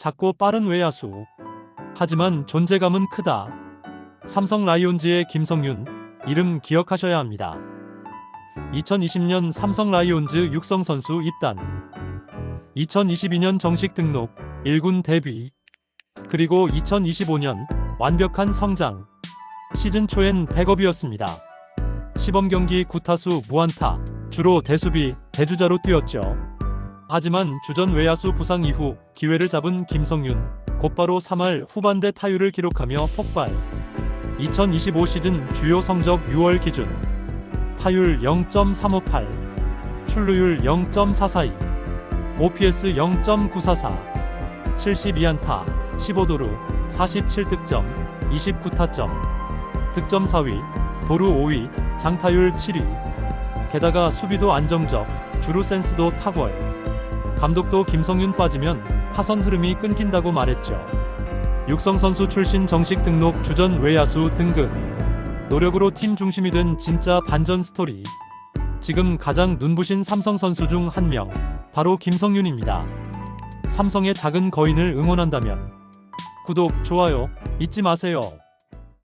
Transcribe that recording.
작고 빠른 외야수. 하지만 존재감은 크다. 삼성 라이온즈의 김성윤, 이름 기억하셔야 합니다. 2020년 삼성 라이온즈 육성 선수 입단. 2022년 정식 등록, 1군 데뷔. 그리고 2025년 완벽한 성장. 시즌 초엔 백업이었습니다. 시범 경기 9타수 무안타, 주로 대수비, 대주자로 뛰었죠. 하지만 주전 외야수 부상 이후 기회를 잡은 김성윤, 곧바로 3할 후반대 타율을 기록하며 폭발. 2025 시즌 주요 성적 6월 기준 타율 0.358, 출루율 0.442, OPS 0.944, 72안타, 15도루, 47득점, 29타점, 득점 4위, 도루 5위, 장타율 7위. 게다가 수비도 안정적, 주루 센스도 탁월. 감독도 김성윤 빠지면 타선 흐름이 끊긴다고 말했죠. 육성 선수 출신 정식 등록 주전 외야수 등급. 노력으로 팀 중심이 된 진짜 반전 스토리. 지금 가장 눈부신 삼성 선수 중 한 명, 바로 김성윤입니다. 삼성의 작은 거인을 응원한다면 구독, 좋아요 잊지 마세요.